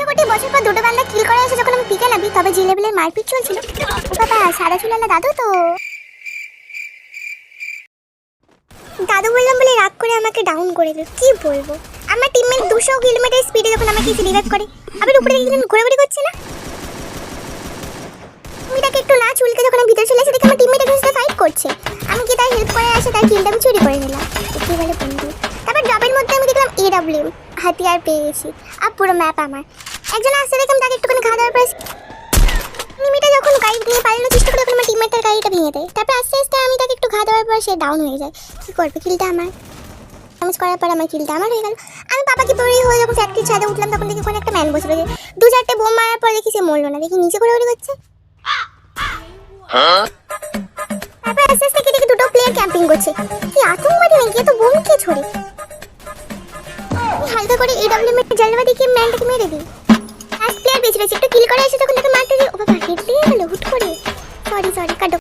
একশো কোটি বছর পর দুটো বান্দা কিল করে এসে যখন আমি পিকে নাবি তবে জি লেভেলের মারপিট চলছিল। ও বাবা, সাদা চুলালা দাদু তো। দাদু বললাম বলে রাগ করে আমাকে ডাউন করে দিল। কি বলব? আমার টিমমেট দুশো কিলোমিটার স্পিডে যখন আমাকে এসে রিভাইভ করে, আবার উপরে যখন ঘোরাঘুরি করছে না। আমি তাকে একটু না চুলকে যখন আমি ভিতরে চলে এসে দেখি আমার টিমমেট এখন সাথে ফাইট করছে। আমি কি তার হেল্প করে আসে তার কিলটা আমি চুরি করে নিলাম। কি বলে বন্ধু। তারপর ড্রপের মধ্যে আমি দেখলাম এডাব্লিউ হাতিয়ার পেয়ে গেছি। আর পুরো ম্যাপ আমার। একজন আসতে দেখলাম তাকে একটুখানি খাওয়া দাওয়ার পর নিমিটা যখন গাড়ি নিয়ে পালানোর চেষ্টা করে তখন আমার টিমমেট তার গাড়িটা ভেঙে দেয়। তারপর আস্তে আস্তে আমি তাকে একটু খাওয়া দাওয়ার পর সে ডাউন হয়ে যায়। কী করবে? কিলটা আমার। ড্যামেজ করার পর আমার কিলটা আমার হয়ে গেল। আমি পাপাকে পরে হয়ে যখন ফ্যাক্টরির ছাদে উঠলাম তখন দেখি ওখানে একটা ম্যান বসে রয়েছে। দু চারটে বোম মারার পর দেখি সে মরলো না। দেখি নিচে ঘোরাঘুরি করছে। তারপর আস্তে আস্তে দেখি দুটো প্লেয়ার ক্যাম্পিং করছে। কি আতঙ্কবাদী নাকি? এত বোম কে ছড়ে। আমি হালকা করে এডব্লিউ এর জালবা দিয়ে ম্যানটাকে মেরে দিই? লাস্ট প্লেয়ার বেঁচে রয়েছে। একটু কিল করে এসে তখন তাকে মারতে দিই ও বাবা হেড গেল, হুট করে। সরি সরি কাটো।